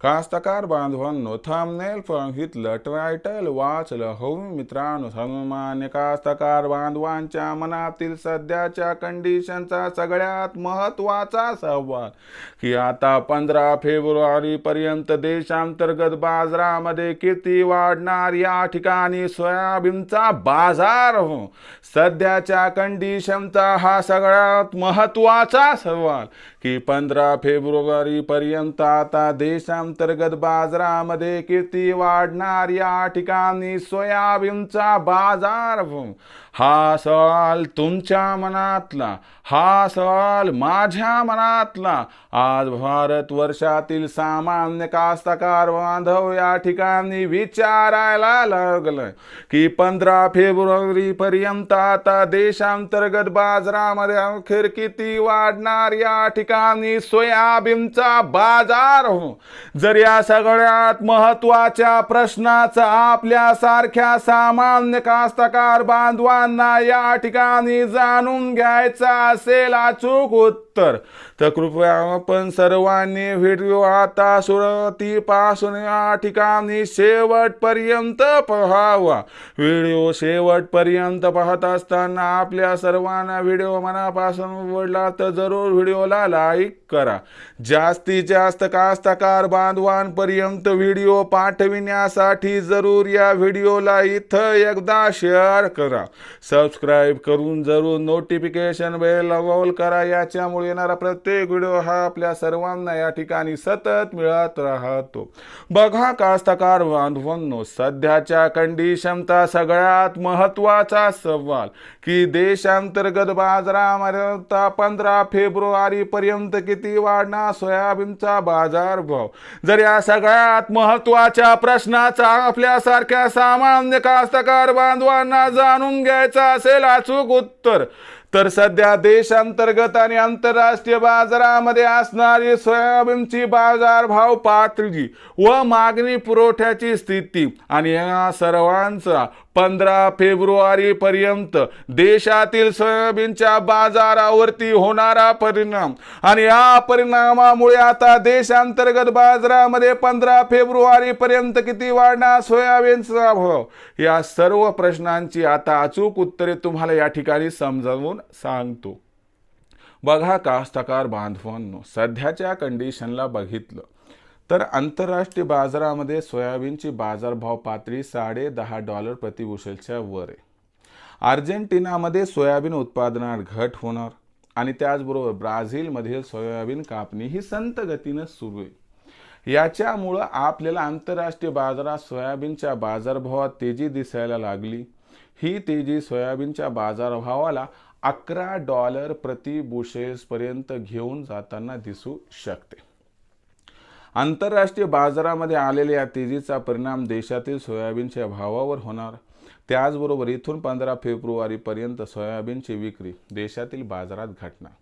कास्तकार बांधवांनो थांबनेल सांगितलं टायटल वाचलं हो मित्रांनो सन्मान्य कास्तकार बांधवांच्या मनातील सध्याच्या कंडिशनचा सगळ्यात महत्त्वाचा संवाद की आता पंधरा फेब्रुवारी पर्यंत देशांतर्गत बाजारामध्ये किती वाढणार या ठिकाणी सोयाबीनचा बाजार हो. सध्याच्या कंडिशनचा हा सगळ्यात महत्त्वाचा सवाल की पंधरा फेब्रुवारी पर्यंत आता अंतर्गत बाजारामध्ये किती वाढणार या ठिकाणी सोयाबीनचा बाजार. हो हा सवाल तुमच्या मनातला हा सवाल माझ्या मनातला. आज भारत वर्षातील सामान्य कास्तकार बांधव या ठिकाणी विचारायला लागलं की पंधरा फेब्रुवारी पर्यंत आता देशांतर्गत बाजारामध्ये अखेर किती वाढणार या ठिकाणी सोयाबीनचा बाजार? हो जर या सगळ्यात महत्त्वाच्या प्रश्नाचा आपल्या सारख्या सामान्य कास्तकार बांधवांना या ठिकाणी जाणून घ्यायचा असेल अचूक उत्तर. तर कृपया आपण सर्वांनी व्हिडिओ आता सुरुवातीपासून या ठिकाणी शेवटपर्यंत पहावा. व्हिडिओ शेवटपर्यंत पाहत असताना आपल्या सर्वांना व्हिडिओ मनापासून आवडला तर जरूर व्हिडिओला लाईक करा. जास्तीत जास्त कास्तकार बांध बांधवांपर्यंत व्हिडिओ पाठविण्यासाठी जरूर या व्हिडिओला इथं एकदा शेअर करा. सबस्क्राईब करून जरूर नोटिफिकेशन बेल ऑल करा. याच्यामुळे येणारा प्रत्येक व्हिडिओ हा आपल्या सर्वांना या ठिकाणी सतत मिळत राहतो. बघा कास्तकार बांधवांनो सध्याच्या कंडिशनचा सगळ्यात महत्त्वाचा सवाल की देशांतर्गत बाजारामध्ये पंधरा फेब्रुवारी पर्यंत किती वाढणार सोयाबीनचा बाजार भाव जर या सगळ्यात महत्त्वाच्या प्रश्नाचा आपल्यासारख्या सामान्य कास्तकार बांधवांना जाणून घ्यायचा असेल अचूक उत्तर तर सध्या देशांतर्गत आणि आंतरराष्ट्रीय बाजारामध्ये असणारी सोयाबीनची बाजारभाव पातळी व मागणी पुरवठ्याची स्थिती आणि या सर्वांचा पंधरा फेब्रुवारी पर्यंत देशातील सोयाबीनच्या बाजारावरती होणारा परिणाम आणि या परिणामामुळे आता देशांतर्गत बाजारामध्ये पंधरा फेब्रुवारी पर्यंत किती वाढणार सोयाबीनचा भाव? या सर्व प्रश्नांची आता अचूक उत्तरे तुम्हाला या ठिकाणी समजावून सांगतो. बघा कास्तकार बांधवांनो सध्याच्या कंडिशनला बघितलं तर आंतरराष्ट्रीय बाजारामध्ये सोयाबीनची बाजारभाव पातळी साडे दहा डॉलर प्रतिबुशेलच्या वर आहे. अर्जेंटिनामध्ये सोयाबीन उत्पादनात घट होणार आणि त्याचबरोबर ब्राझीलमधील सोयाबीन कापणी ही संत गतीनं सुरू आहे. याच्यामुळं आपल्याला आंतरराष्ट्रीय बाजारात सोयाबीनच्या बाजारभावात तेजी दिसायला लागली. ही तेजी सोयाबीनच्या बाजारभावाला अकरा डॉलर प्रति बुशेसपर्यंत घेऊन जाताना दिसू शकते. आंतरराष्ट्रीय बाजारामध्ये आलेल्या या तेजीचा परिणाम देशातील सोयाबीनच्या भावावर होणार. त्याचबरोबर इथून पंधरा फेब्रुवारीपर्यंत सोयाबीनची विक्री देशातील बाजारात घटणार.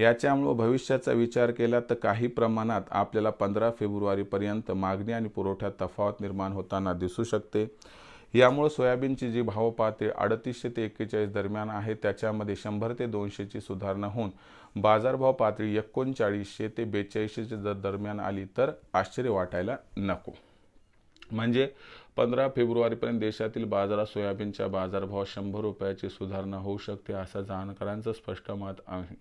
याच्यामुळं भविष्याचा विचार केला तर काही प्रमाणात आपल्याला पंधरा फेब्रुवारीपर्यंत मागणी आणि पुरवठ्यात तफावत निर्माण होताना दिसू शकते. यामुळे सोयाबीनची जी भाव पातळी अडतीसशे ते एक्केचाळीस दरम्यान आहे. त्याच्यामध्ये शंभर ते दोनशेची सुधारणा होऊन बाजारभाव पातळी एकोणचाळीसशे ते बेचाळीसशेच्या जर दरम्यान आली तर आश्चर्य वाटायला नको. म्हणजे पंधरा फेब्रुवारीपर्यंत देशातील बाजारात सोयाबीनच्या बाजारभाव शंभर रुपयाची सुधारणा होऊ शकते असं जाणकारांचं स्पष्ट मत आहे.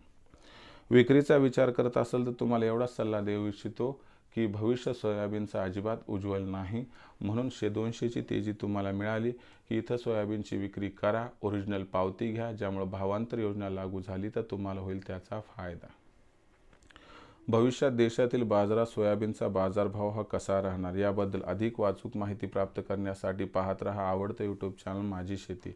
विक्रीचा विचार करत असेल तर तुम्हाला एवढाच सल्ला देऊ इच्छितो. की भविष्य सोयाबीनचं अजिबात उज्ज्वल नाही. म्हणून शे दोनशेची तेजी तुम्हाला मिळाली की इथं सोयाबीनची विक्री करा ओरिजिनल पावती घ्या ज्यामुळे भावांतर योजना लागू झाली तर तुम्हाला होईल त्याचा फायदा. भविष्यात देशातील बाजारात सोयाबीनचा बाजारभाव हा कसा राहणार याबद्दल अधिक वाचूक माहिती प्राप्त करण्यासाठी पाहत रहा आवडतं यूट्यूब चॅनल माझी शेती.